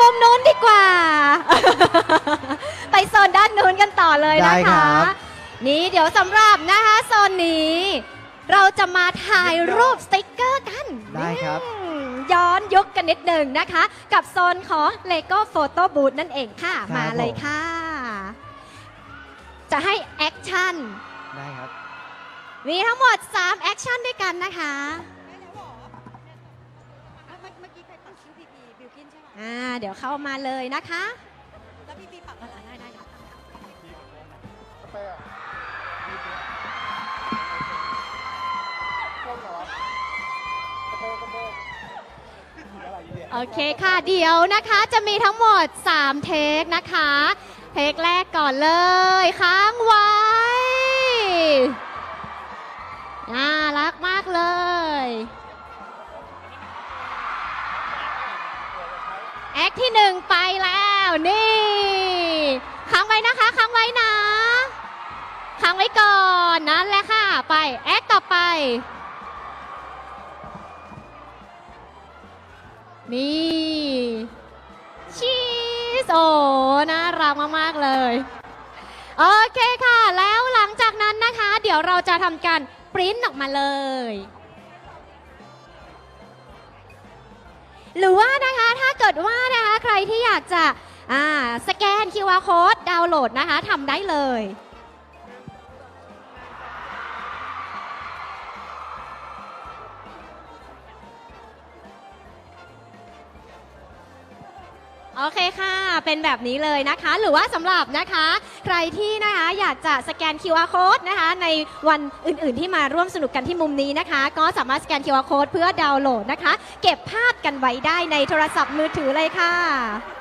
มุมนู้นดีกว่า ไปโซนด้านนู้นกันต่อเลยได้นะครัคะ บ นี่เดี๋ยวสำหรับนะคะโซนนี้ เราจะมาถ่ายรูปสติกเกอร์กัน ได้ครับ อืมย้อนยุคกันนิดหนึ่งนะคะ กับโซนของ Lego Photo Booth นั่นเองค่ะ ครับ มาเลยผมค่ะ จะให้แอคชั่นได้ครับ มีทั้งหมด 3 แอคชั่นด้วยกันนะคะ เดี๋ยวเข้ามาเลยนะคะ แล้วพีพีปักอะไรได้ได้ค่ะโอเคค่ะ เดี๋ยวนะคะจะมีทั้งหมด 3 เทคนะคะ เทคแรกก่อนเลย ค้างไว้ คที่หนึ่งไปแล้วนี่ค้างไว้นะคะค้างไว้นะค้างไว้ก่อนนั่นแหละค่ะ ไปแอคต่อไป นี่ชีสโอ้น่ารักมากๆเลยโอเคค่ะ แล้วหลังจากนั้นนะคะ เดี๋ยวเราจะทำการปริ้นออกมาเลย หรือว่านะคะถ้าเกิดว่านะคะใครที่อยากจะอ่าสแกน QR code ดาวน์โหลดนะคะทำได้เลย โอเคค่ะ เป็นแบบนี้เลยนะคะ หรือว่าสำหรับนะคะ ใครที่นะคะอยากจะสแกน QR code นะคะ ในวันอื่นๆที่มาร่วมสนุกกันที่มุมนี้นะคะ ก็สามารถสแกน QR code เพื่อดาวน์โหลดนะคะ เก็บภาพกันไว้ได้ในโทรศัพท์มือถือเลยค่ะ